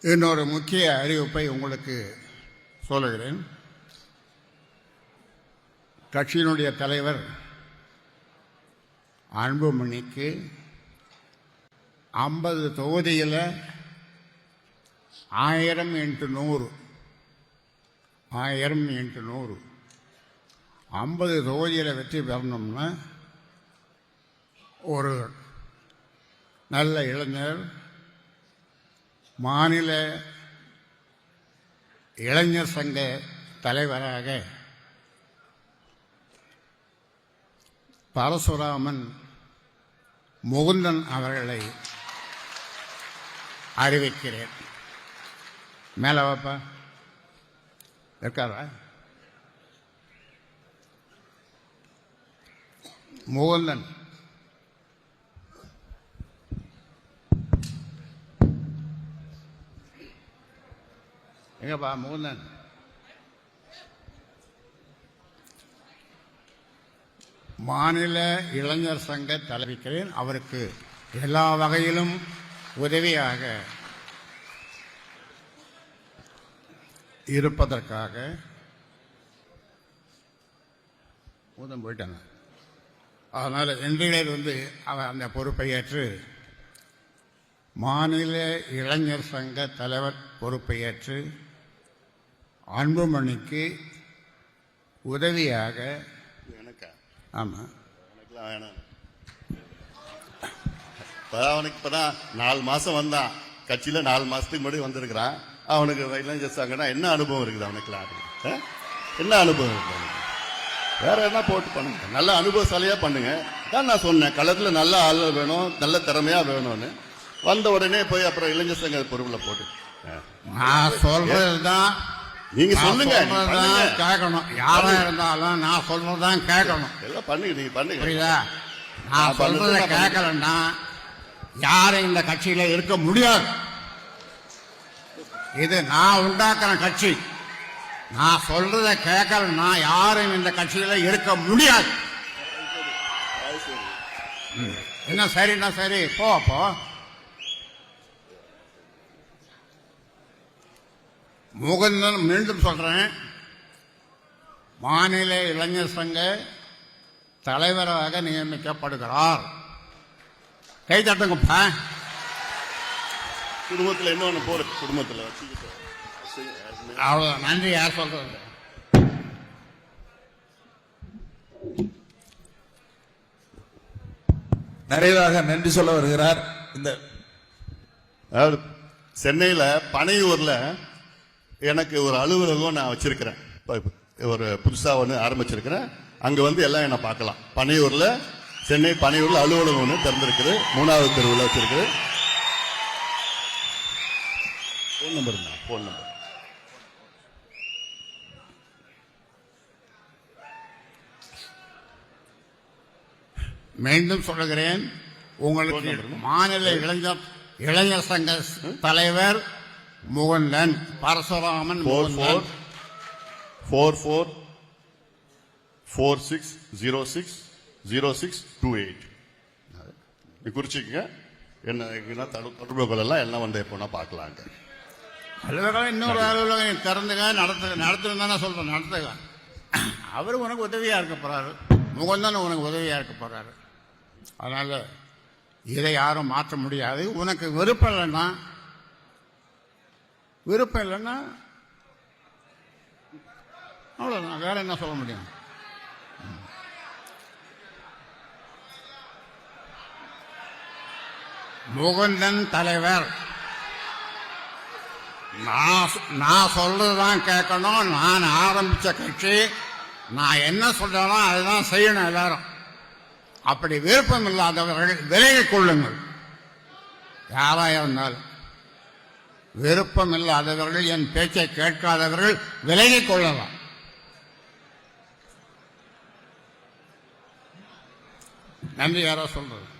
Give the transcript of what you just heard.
இன்னொரு முக்கிய அறிவிப்பை உங்களுக்கு சொல்லுகிறேன். கட்சியினுடைய தலைவர் அன்புமணிக்கு ஐம்பது தொகுதியில் ஆயிரம் இன்ட்டு நூறு. ஆயிரம் இன்ட்டு நூறு. ஐம்பது தொகுதியில் வெற்றி பெறணும்னா ஒரு நல்ல இளைஞர் மாநில இளைஞர் சங்க தலைவராக பரசுராமன் முகுந்தன் அவர்களை அறிவிக்கிறேன். மேலே வாப்பா. இருக்காரா? முகுந்தன். எங்கப்பா முகுந்தன் மாநில இளைஞர் சங்க தலைவிக்கிறேன். அவருக்கு எல்லா வகையிலும் உதவியாக இருப்பதற்காக ஊதம் போயிட்டாங்க. அதனால் இன்றையிலிருந்து வந்து அவர் அந்த பொறுப்பை ஏற்று மாநில இளைஞர் சங்க தலைவர் பொறுப்பை ஏற்று அன்புமணிக்கு உதவியாக எனக்கா? ஆமாம் எனக்குலாம் வேணாம். இப்பதான் அவனுக்கு இப்பதான் நாலு மாசம் வந்தான். கட்சியில நாலு மாசத்துக்கு முன்னாடி வந்திருக்கிறான். அவனுக்கு இளைஞர் சங்கம்னா என்ன அனுபவம் இருக்குது அவனுக்குலாம்? என்ன அனுபவம் இருக்கு அவனுக்கு? வேற என்ன போட்டு பண்ணுங்க? நல்ல அனுபவசாலியா பண்ணுங்க. தான் நான் சொன்னேன் களத்துல நல்ல ஆள் வேணும் நல்ல திறமையா வேணும்னு. வந்த உடனே போய் அப்புறம் இளைஞர் சங்க பொறுப்புல போட்டு. நான் சொல்றது தான் நீங்க சொல்லுங்க. கேட்கணும். யாரா இருந்தாலும் நான் சொல்றது தான் கேட்கணும் எல்லாம் பண்ணுங்க நீங்க பண்ணுங்க. புரியுதா? நான் சொல்றத கேட்கலன்னா யாரும் இந்த கட்சியில இருக்க முடியாது. இது நான் உண்டாக்குற கட்சி. நான் சொல்றத கேட்கலன்னா யாரும் இந்த கட்சியில இருக்க முடியாது. என்ன சரின்னா சரி? போ போ. முகுந்தன் மீண்டும் சொல்றேன். மாநில இளைஞர் சங்க தலைவராக நியமிக்கப்படுகிறார். கை தட்டுங்கப்பா. குடும்பத்துல இன்னொன்னு போற குடும்பத்துல அவ்வளோ நன்றி யார் சொல்றது? நிறைவாக நன்றி சொல்ல வருகிறார் இந்த அதாவது சென்னையில பனையூர்ல எனக்கு ஒரு அலுவலகம் நான் வச்சிருக்கிறேன். ஒரு புதுசா ஒன்று ஆரம்பிச்சிருக்கிறேன். அங்க வந்து எல்லாம் என்ன பார்க்கலாம். பனையூர்ல சென்னை பனையூர்ல அலுவலகம் ஒன்று திறந்திருக்குது. மூணாவது தெருவில் வச்சிருக்குது. ஃபோன் நம்பர் ஃபோன் நம்பர் மீண்டும் சொல்லுகிறேன். உங்களுக்கு மாநில இளைஞர் இளைஞர் சங்க தலைவர் Mukundan Parasuraman four four four four four six zero six zero six two eight இது குறிச்சிக்கங்க. என்ன தடு- தொடர்புகள் எல்லாம் எல்லாம் வந்து எப்போனா பார்க்கலாங்க. அலுவலகம் இன்னொரு அலுவலகம் திறந்துங்க நடத்து நடத்துன்னு தானே சொல்றேன் நடத்துங்க. அவர் உனக்கு உதவியா இருக்க போறாரு. முகந்தன் உனக்கு உதவியா இருக்க போறாரு. அதனால இதை யாரும் மாற்ற முடியாது. உனக்கு விருப்பம் இல்லைன்னா விருப்பம் இல்லைன்னா அவ்வளோதான் வேற என்ன சொல்ல முடியும்? முகுந்தன் தலைவர். நான் சொ- நான் சொல்றதுதான் கேட்கணும். நான் ஆரம்பிச்ச கட்சி. நான் என்ன சொல்றேனோ அதுதான் செய்யணும் எல்லாரும். அப்படி விருப்பம் இல்லாதவர்கள் விலகிக் கொள்ளுங்கள். யாராக இருந்தாலும். விருப்பம் இல்லாதவர்கள் என் பேச்சை கேட்காதவர்கள் விலகிக் கொள்ளலாம். நன்றி யாரோ சொல்றது?